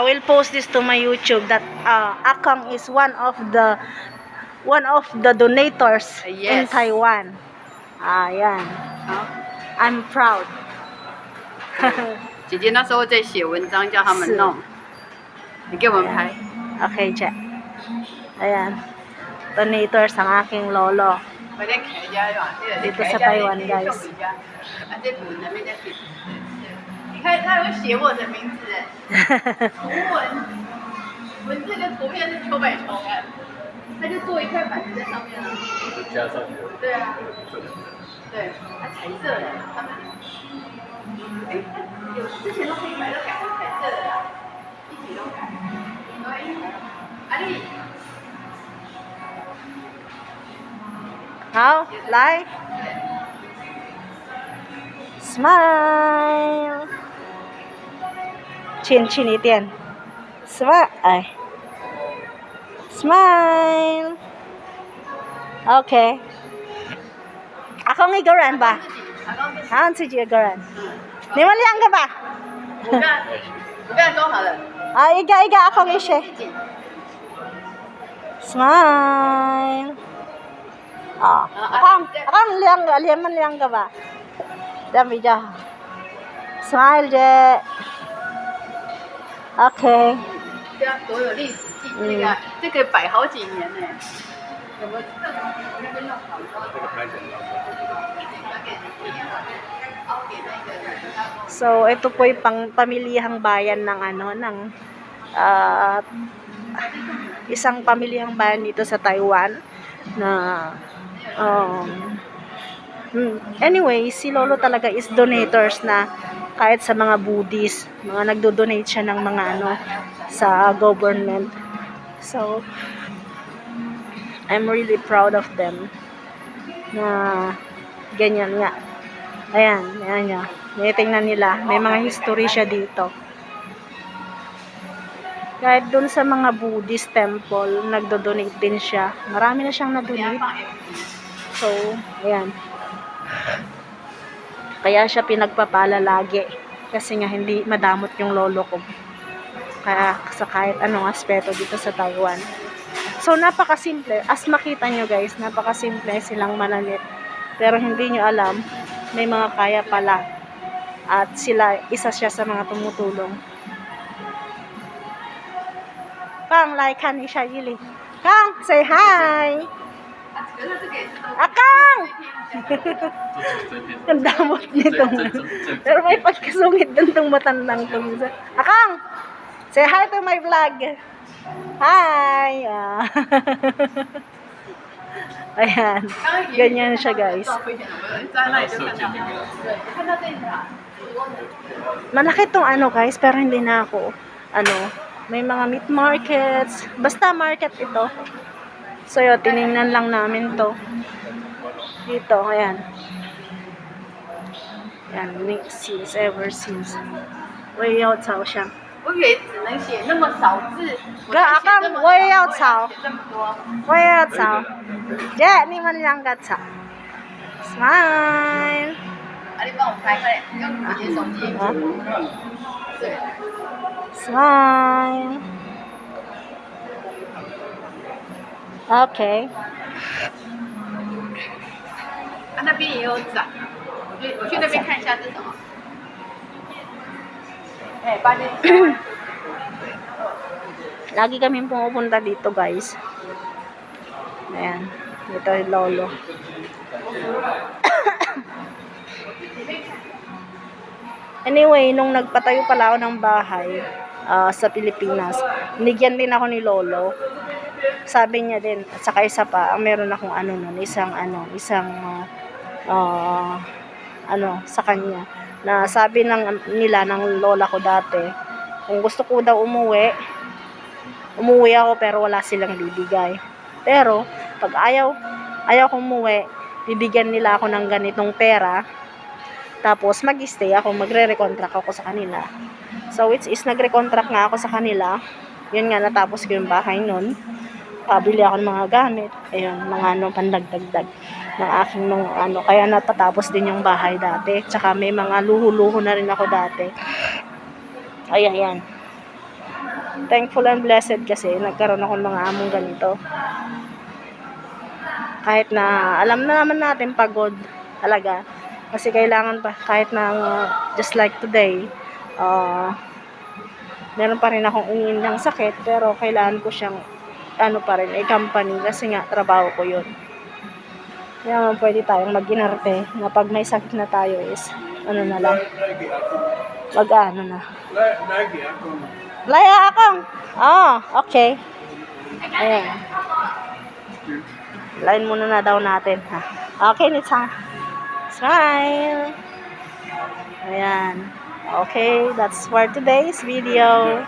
I will post this to my YouTube that uh, Akang is one of the one of the donators in Yes. Taiwan. Ah, yan. 好， I'm proud. 姐姐那时候在写文章，叫他是们弄，你给我们拍。 Okay, Jack. Ayan. Donators ang aking lolo. 我在开家嘛，这个 Dito sa Taiwan, guys. 啊，这图那边在写。你看他有写我的名字，图文，文字跟图片是秋百虫哎，他就做一块板子在上面啊。加上去对啊，对，他彩色的，他们，哎，有之前都黑白都改成彩色的啦，一起都改。对，阿丽，好，来，smile，Chin-chinit yan. Swa, ay. Smile! Okay. Ako Akong igaran ba? Akong si igaran. Ni mo liang ba? Bukan. Bukan, ikaw hala. Ah, iga, iga, akong ishe. Smile! Ah, akong, akong liang, liang man liang ka ba? Dami dyan. Smile, Jack. ，OK。对啊，多有历史记，这个这个摆好几年呢。有没有这个那边弄好多？这个拍起来。 So, ito po yung pang pamilihang bayan ng ano, ng ah, isang pamilihang bayan dito sa Taiwan na um, hmm, anyway, si Lolo talaga is donators na kahit sa mga Buddhist, mga nagdo-donate siya ng mga ano sa government. So, I'm really proud of them na ganyan nga. Ayan, ayan niya. May tingnan nila. May mga history siya dito. Kahit dun sa mga Buddhist temple, nagdo-donate din siya. Marami na siyang na-donate. So, ayan. Kaya siya pinagpapala lagi. Kasi nga hindi madamot yung lolo ko. Kaya sa kahit anong aspeto dito sa Taiwan. So, napakasimple. As makita nyo guys, napakasimple silang mananit. Pero hindi nyo alam, may mga kaya pala. At sila, isa siya sa mga tumutulong. Kang, like ka ni siya, Yili. Kang, say hi! lang! Ang damot nito. Pero may pagkasungit din itong matandang to. Akang! Say hi to my vlog! Hi! Uh, Ayan. Ganyan siya, guys. Malaki tong ano, guys, pero hindi na ako. Ano, may mga meat markets. Basta market ito. So, yun, tinignan lang namin to Dito, ayan. Ayan, mix since, ever since. 我也要炒香。我以为只能写那么少字，我哥阿才写这么刚我也要少抄写这么多。我也要炒。耶，你们两个炒。Smile。啊，你帮我拍，快点，用姐姐手机。啊对， Smile. Okay. 啊，那边也有展，我去我去那边看一下是什么。哎，八点。 Lagi kami pumupunta dito, guys. Ayan. Ito yung lolo. anyway, nung nagpatayo pala ako ng bahay ah, sa Pilipinas, nigyan din ako ni lolo. Sabi niya din, at saka isa pa, ang meron akong ano nun, isang ano, isang ah, ah, ano, sa kanya, na sabi ng nila ng lola ko dati, kung gusto ko daw umuwi, umuwi ako pero wala silang bibigay. Pero, pag ayaw, ayaw kong umuwi, bibigyan nila ako ng ganitong pera, tapos mag-stay ako, magre-recontract ako sa kanila. So, which is, nagre-contract nga ako sa kanila. Yun nga, natapos ko yung bahay nun. Pabili ako ng mga gamit. Ayun, mga ano, pandagdagdag ng aking nung ano. Kaya natatapos din yung bahay dati. Tsaka may mga luho-luho na rin ako dati. Ayan, yan. thankful and blessed kasi nagkaroon ako ng mga among ganito. Kahit na alam na naman natin pagod talaga. Kasi kailangan pa kahit na uh, just like today, uh, meron pa rin akong iniin ng sakit pero kailangan ko siyang ano pa rin, eh, company kasi nga trabaho ko yun. Kaya pwede tayong mag-inarte na pag may sakit na tayo is ano na lang, mag ano na. Laya akong. Oh, okay. Ayan. Line muna na daw natin, ha. Okay, Nitsa. Smile. Ayan. Okay, that's for today's video.